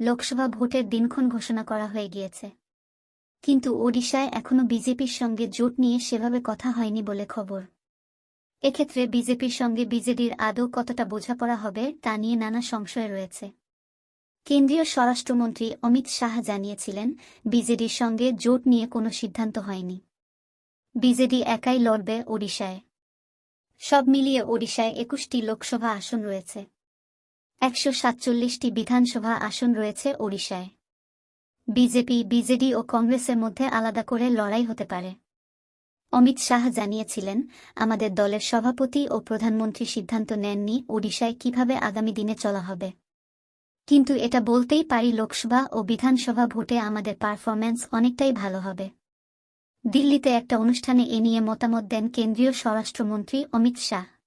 লোকসভা ভোটের দিনক্ষণ ঘোষণা করা হয়ে গিয়েছে। কিন্তু ওডিশায় এখনও বিজেপির সঙ্গে জোট নিয়ে সেভাবে কথা হয়নি বলে খবর। এক্ষেত্রে বিজেপির সঙ্গে বিজেডির আদৌ কতটা বোঝাপড়া হবে তা নিয়ে নানা সংশয় রয়েছে। কেন্দ্রীয় স্বরাষ্ট্রমন্ত্রী অমিত শাহ জানিয়েছিলেন, বিজেডির সঙ্গে জোট নিয়ে কোনো সিদ্ধান্ত হয়নি। বিজেডি একাই লড়বে ওডিশায়। সব মিলিয়ে ওডিশায় একুশটি লোকসভা আসন রয়েছে। একশো সাতচল্লিশটি বিধানসভা আসন রয়েছে ওড়িশায়। বিজেপি, বিজেডি ও কংগ্রেসের মধ্যে আলাদা করে লড়াই হতে পারে। অমিত শাহ জানিয়েছিলেন, আমাদের দলের সভাপতি ও প্রধানমন্ত্রী সিদ্ধান্ত নেননি ওড়িশায় কীভাবে আগামী দিনে চলা হবে। কিন্তু এটা বলতেই পারি লোকসভা ও বিধানসভা ভোটে আমাদের পারফরম্যান্স অনেকটাই ভালো হবে। দিল্লিতে একটা অনুষ্ঠানে এ নিয়ে মতামত দেন কেন্দ্রীয় স্বরাষ্ট্রমন্ত্রী অমিত শাহ।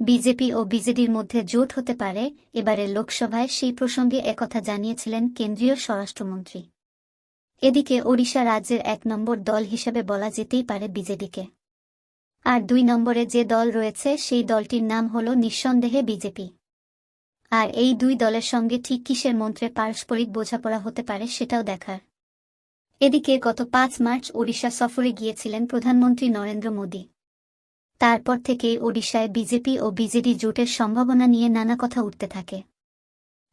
বিজেপি ও বিজেডির মধ্যে জোট হতে পারে, এবারের লোকসভায় সেই প্রসঙ্গে একথা জানিয়েছিলেন কেন্দ্রীয় স্বরাষ্ট্রমন্ত্রী। এদিকে ওড়িশা রাজ্যের এক নম্বর দল হিসেবে বলা যেতেই পারে বিজেডিকে। আর দুই নম্বরে যে দল রয়েছে, সেই দলটির নাম হল নিঃসন্দেহে বিজেপি। আর এই দুই দলের সঙ্গে ঠিক কিসের মন্ত্রে পারস্পরিক বোঝাপড়া হতে পারে সেটাও দেখার। এদিকে গত পাঁচ মার্চ ওড়িশা সফরে গিয়েছিলেন প্রধানমন্ত্রী নরেন্দ্র মোদী। তারপর থেকেই ওডিশায় বিজেপি ও বিজেডি জোটের সম্ভাবনা নিয়ে নানা কথা উঠতে থাকে।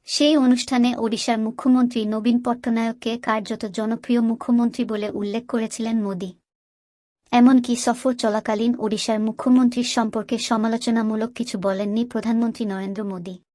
সেই অনুষ্ঠানে ওডিশার মুখ্যমন্ত্রী নবীন পট্টনায়ককে কার্যত জনপ্রিয় মুখ্যমন্ত্রী বলে উল্লেখ করেছিলেন মোদী। এমনকি সফর চলাকালীন ওডিশার মুখ্যমন্ত্রীর সম্পর্কে সমালোচনামূলক কিছু বলেননি প্রধানমন্ত্রী নরেন্দ্র মোদী।